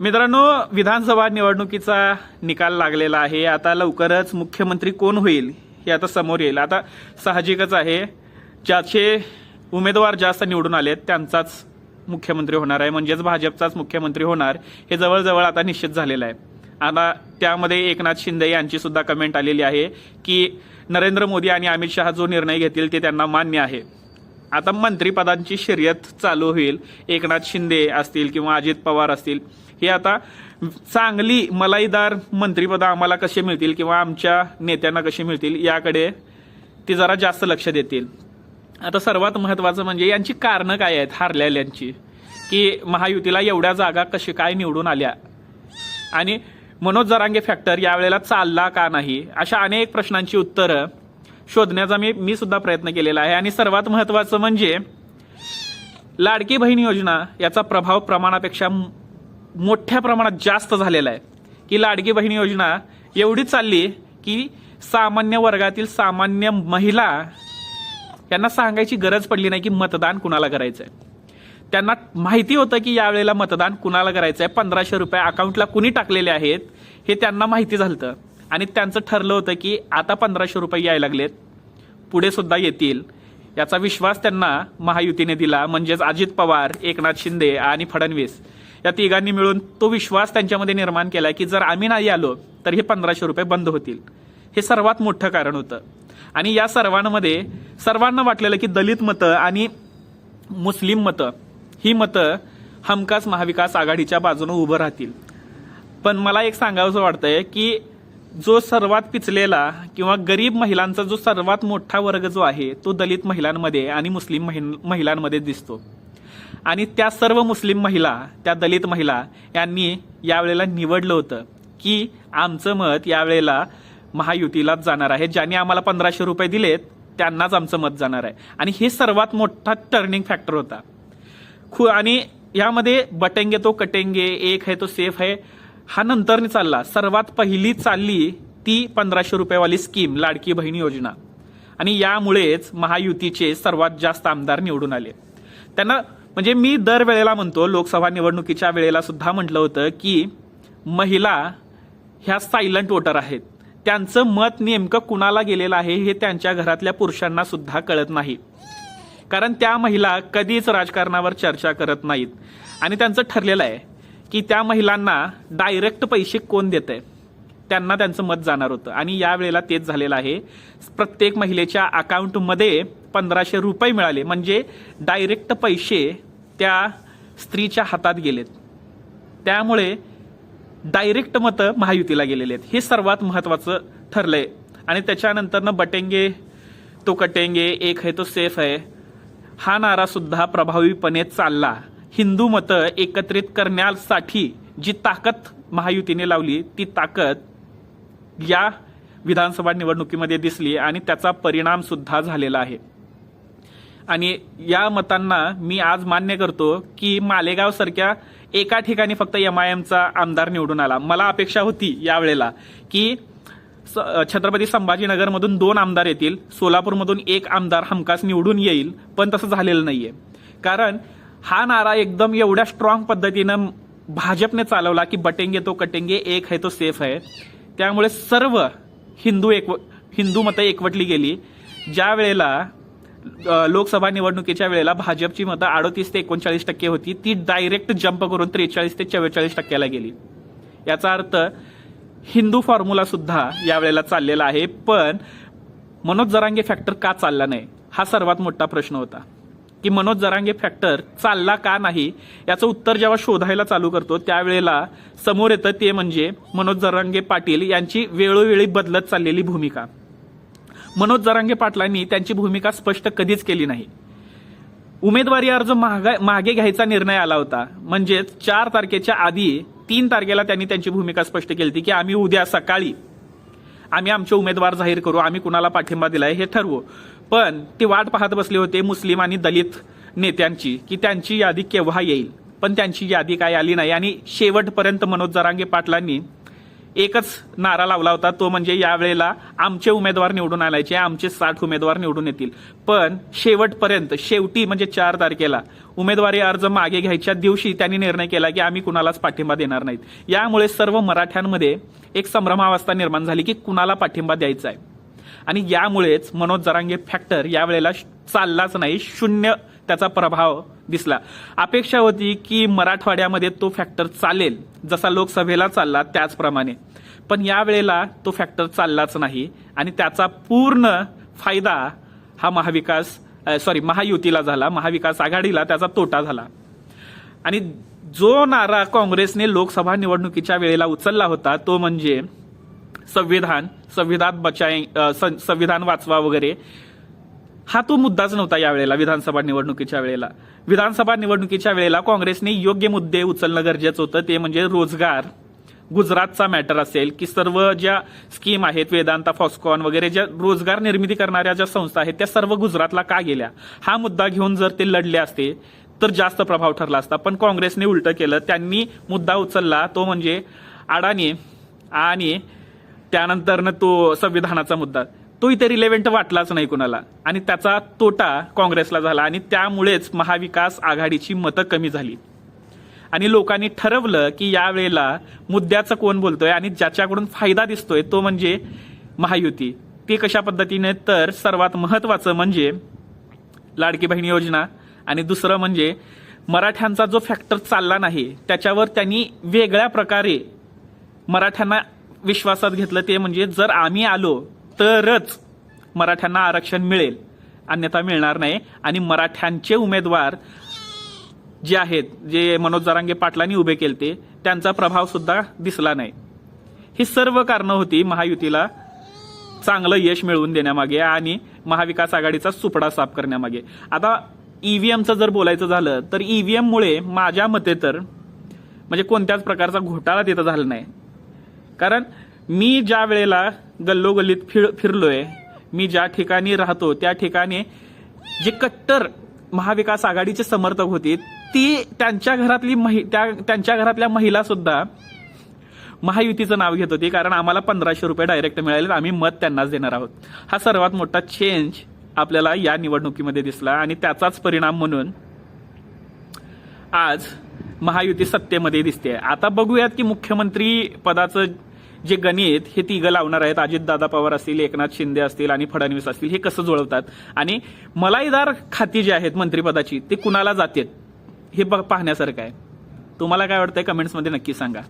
मित्रांनो विधानसभा निवडणुकीचा निकाल लागलेला आहे. आता लवकरच मुख्यमंत्री कोण होईल हे आता समोर येईल. आता साहजिकच आहे. ज्याचे उमेदवार जास्त निवडून आलेत त्यांचाच मुख्यमंत्री होणार आहे. म्हणजेच भाजपचाच मुख्यमंत्री होणार हे जवळजवळ आता निश्चित झालेलं आहे. आता त्यामध्ये एकनाथ शिंदे यांची सुद्धा कमेंट आलेली आहे की नरेंद्र मोदी आणि अमित शहा जो निर्णय घेतील ते त्यांना मान्य आहे. आता मंत्रिपदांची शर्यत चालू होईल. एकनाथ शिंदे असतील किंवा अजित पवार असतील. हे आता चांगली मलाईदार मंत्रिपदं आम्हाला कसे मिळतील किंवा आमच्या नेत्यांना कशी मिळतील याकडे ती जरा जास्त लक्ष देतील. आता सर्वात महत्त्वाचं म्हणजे यांची कारणं काय आहेत? हारलेल्यांची. की महायुतीला एवढ्या जागा कशी काय निवडून आल्या? आणि मनोज जरांगे फॅक्टर यावेळेला चालला का नाही? अशा अनेक प्रश्नांची उत्तरं शोधण्याचा मी मी सुद्धा प्रयत्न केलेला आहे. आणि सर्वात महत्त्वाचं म्हणजे लाडकी बहीण योजना याचा प्रभाव प्रमाणापेक्षा मोठ्या प्रमाणात जास्त झालेला आहे. की लाडकी बहीण योजना एवढी चालली की सामान्य वर्गातील सामान्य महिला यांना सांगायची गरज पडली नाही की मतदान कुणाला करायचं आहे त्यांना माहिती होतं की यावेळेला मतदान कुणाला करायचं आहे पंधराशे रुपये अकाउंटला कुणी टाकलेले आहेत हे त्यांना माहिती झालं आणि त्यांचं ठरलं होतं की आता पंधराशे रुपये यायला लागलेत. पुढे सुद्धा येतील. याचा विश्वास त्यांना महायुतीने दिला म्हणजेच अजित पवार एकनाथ शिंदे आणि फडणवीस. या तिघांनी मिळून तो विश्वास त्यांच्यामध्ये निर्माण केला की जर आम्ही नाही आलो तर हे पंधराशे रुपये बंद होतील. हे सर्वात मोठं कारण होतं. आणि या सर्वांमध्ये सर्वांना वाटलेलं की दलित मतं आणि मुस्लिम मतं ही मतं हमखास महाविकास आघाडीच्या बाजूने उभं राहतील. पण मला एक सांगावंसं वाटतंय की जो सर्वात पिचलेला किंवा गरीब महिलांचा जो सर्वात मोठा वर्ग जो आहे तो दलित महिलांमध्ये आणि मुस्लिम महिल- महिलांमध्ये दिसतो. आणि त्या सर्व मुस्लिम महिला त्या दलित महिला यांनी यावेळेला निवडलं होतं की आमचं मत यावेळेला महायुतीलाच जाणार आहे. ज्यांनी आम्हाला पंधराशे रुपये दिलेत त्यांनाच आमचं मत जाणार आहे. आणि हे सर्वात मोठा टर्निंग फॅक्टर होता. खू आणि यामध्ये बटेंगे तो कटेंगे एक है तो सेफ है. हा नंतरनी चालला. सर्वात पहिली चालली ती पंधराशे रुपयेवाली स्कीम लाडकी बहीण योजना. आणि यामुळेच महायुतीचे सर्वात जास्त आमदार निवडून आले. त्यांना म्हणजे मी दरवेळेला म्हणतो लोकसभा निवडणुकीच्या वेळेला सुद्धा म्हटलं होतं की महिला ह्या सायलंट वोटर आहेत. त्यांचं मत नेमकं कुणाला गेलेलं आहे हे त्यांच्या घरातल्या पुरुषांना सुद्धा कळत नाही. कारण त्या महिला कधीच राजकारणावर चर्चा करत नाहीत. आणि त्यांचं ठरलेलं आहे की त्या महिलांना डायरेक्ट पैसे कोण देत आहे त्यांना त्यांचं मत जाणार होतं. आणि यावेळेला तेच झालेलं आहे. प्रत्येक महिलेच्या अकाउंटमध्ये पंधराशे रुपये मिळाले. म्हणजे डायरेक्ट पैसे त्या स्त्रीच्या हातात गेलेत. त्यामुळे डायरेक्ट मतं महायुतीला गेलेले आहेत. हे सर्वात महत्त्वाचं ठरलंय. आणि त्याच्यानंतरनं बटेंगे तो कटेंगे एक है तो सेफ आहे. हा नारासुद्धा प्रभावीपणे चालला. हिंदू मतं एकत्रित करण्यासाठी जी ताकद महायुतीने लावली ती ताकद या विधानसभा निवडणुकीमध्ये दिसली आणि त्याचा परिणाम सुद्धा झालेला आहे. आणि या मतांना मी आज मान्य करतो की मालेगाव सारख्या एका ठिकाणी फक्त एम आय एमचा आमदार निवडून आला. मला अपेक्षा होती यावेळेला की स- छत्रपती संभाजीनगरमधून दोन आमदार येतील सोलापूरमधून एक आमदार हमखास निवडून येईल पण तसं झालेलं नाही आहे कारण हा नारा एकदम एवढ्या स्ट्रॉंग पद्धतीनं भाजपने चालवला की बटेंगे तो कटेंगे एक है तो सेफ आहे. त्यामुळे सर्व हिंदू एक हिंदू मतं एकवटली गेली. ज्या वेळेला लोकसभा निवडणुकीच्या वेळेला भाजपची मतं अडोतीस ते एकोणचाळीस टक्के होती ती डायरेक्ट जंप करून त्रेचाळीस ते चव्वेचाळीस टक्क्याला गेली. याचा अर्थ हिंदू फॉर्म्युला सुद्धा यावेळेला चाललेला आहे पण मनोज जरांगे फॅक्टर का चालला नाही? हा सर्वात मोठा प्रश्न होता. की मनोज जरांगे फॅक्टर चालला का नाही याचं उत्तर जेव्हा शोधायला चालू करतो त्यावेळेला समोर येतं ते म्हणजे मनोज जरांगे पाटील यांची वेळोवेळी बदलत चाललेली भूमिका. मनोज जरांगे पाटलांनी त्यांची भूमिका स्पष्ट कधीच केली नाही. उमेदवारी अर्ज मागा मागे घ्यायचा निर्णय आला होता. म्हणजेच चार तारखेच्या आधी तीन तारखेला त्यांनी त्यांची भूमिका स्पष्ट केली होती की आम्ही उद्या सकाळी आम्ही आमचे उमेदवार जाहीर करू आम्ही कुणाला पाठिंबा दिलाय हे ठरवू. पण ती वाट पाहत बसले होते मुस्लिम आणि दलित नेत्यांची की त्यांची यादी केव्हा येईल? पण त्यांची यादी काय आली नाही. आणि शेवटपर्यंत मनोज जरांगे पाटलांनी एकच नारा लावला होता तो म्हणजे यावेळेला आमचे उमेदवार निवडून आणायचे आमचे साठ उमेदवार निवडून येतील. पण शेवटपर्यंत शेवटी म्हणजे चार तारखेला उमेदवारी अर्ज मागे घ्यायच्या दिवशी त्यांनी निर्णय केला की आम्ही कुणालाच पाठिंबा देणार नाहीत. यामुळे सर्व मराठ्यांमध्ये एक संभ्रमावस्था निर्माण झाली की कुणाला पाठिंबा द्यायचा आहे? आणि यामुळेच मनोज जरांगे फॅक्टर यावेळेला चाललाच नाही. शून्य त्याचा प्रभाव दिसला. अपेक्षा होती की मराठवाड्यामध्ये तो फॅक्टर चालेल. जसा लोकसभेला चालला त्याचप्रमाणे. पण यावेळेला तो फॅक्टर चाललाच नाही आणि त्याचा पूर्ण फायदा हा महाविकास सॉरी महायुतीला झाला. महाविकास आघाडीला त्याचा तोटा झाला. आणि जो नारा काँग्रेसने लोकसभा निवडणुकीच्या वेळेला उचलला होता तो म्हणजे संविधान संविधान बचाय सं- संविधान वाचवा वगैरे हा तो मुद्दाच नव्हता यावेळेला विधानसभा निवडणुकीच्या वेळेला. विधानसभा निवडणुकीच्या वेळेला काँग्रेसने योग्य मुद्दे उचलणं गरजेचं होतं ते म्हणजे रोजगार. गुजरातचा मॅटर असेल की सर्व ज्या स्कीम आहेत वेदांता फॉस्कॉन वगैरे ज्या रोजगार निर्मिती करणाऱ्या ज्या संस्था आहेत त्या सर्व गुजरातला का गेल्या? हा मुद्दा घेऊन जर ते लढले असते तर जास्त प्रभाव ठरला असता. पण काँग्रेसने उलटं केलं त्यांनी मुद्दा उचलला तो म्हणजे अडाणी आणि त्यानंतरनं तो संविधानाचा मुद्दा. तो इथे रिलेव्हंट वाटलाच नाही कुणाला. आणि त्याचा तोटा काँग्रेसला झाला आणि त्यामुळेच महाविकास आघाडीची मतं कमी झाली. आणि लोकांनी ठरवलं की यावेळेला मुद्द्याचं कोण बोलतोय आणि ज्याच्याकडून फायदा दिसतोय तो म्हणजे महायुती. ते कशा पद्धतीने? तर सर्वात महत्वाचं म्हणजे लाडकी बहीण योजना आणि दुसरं म्हणजे मराठ्यांचा जो फॅक्टर चालला नाही त्याच्यावर त्यांनी वेगळ्या प्रकारे मराठ्यांना विश्वासात घेतलं ते म्हणजे जर आम्ही आलो तरच मराठ्यांना आरक्षण मिळेल. अन्यथा मिळणार नाही. आणि मराठ्यांचे उमेदवार जे आहेत जे मनोज जरांगे पाटलांनी उभे केले ते त्यांचा प्रभाव सुद्धा दिसला नाही. ही सर्व कारणं होती महायुतीला चांगलं यश मिळवून देण्यामागे आणि महाविकास आघाडीचा सुपडा साफ करण्यामागे. आता ईव्हीएमचं जर बोलायचं झालं तर ईव्हीएममुळे माझ्या मते तर म्हणजे कोणत्याच प्रकारचा घोटाळा तिथं झाला नाही. कारण मी ज्या वेळेला गल्लोगल्लीत फिर फिरलोय मी ज्या ठिकाणी राहतो त्या ठिकाणी जे कट्टर महाविकास आघाडीचे समर्थक होते ती त्यांच्या घरातली महि त्या त्यांच्या घरातल्या महिला सुद्धा महायुतीचं नाव घेत होती कारण आम्हाला पंधराशे रुपये डायरेक्ट मिळाले आम्ही मत त्यांनाच देणार आहोत. हा सर्वात मोठा चेंज आपल्याला या निवडणुकीमध्ये दिसला आणि त्याचाच परिणाम म्हणून आज महायुती सत्तेमध्ये दिसते आता बघूयात की मुख्यमंत्री पदाचं जे गणित हे तिघं लावणार आहेत. अजितदादा पवार असतील एकनाथ शिंदे असतील आणि फडणवीस असतील हे कसं जुळवतात? आणि मलाईदार खाती जी आहेत मंत्रिपदाची ते कुणाला जातात? हे पाहण्यासारखं आहे. तुम्हाला काय वाटतंय? कमेंट्समध्ये नक्की सांगा.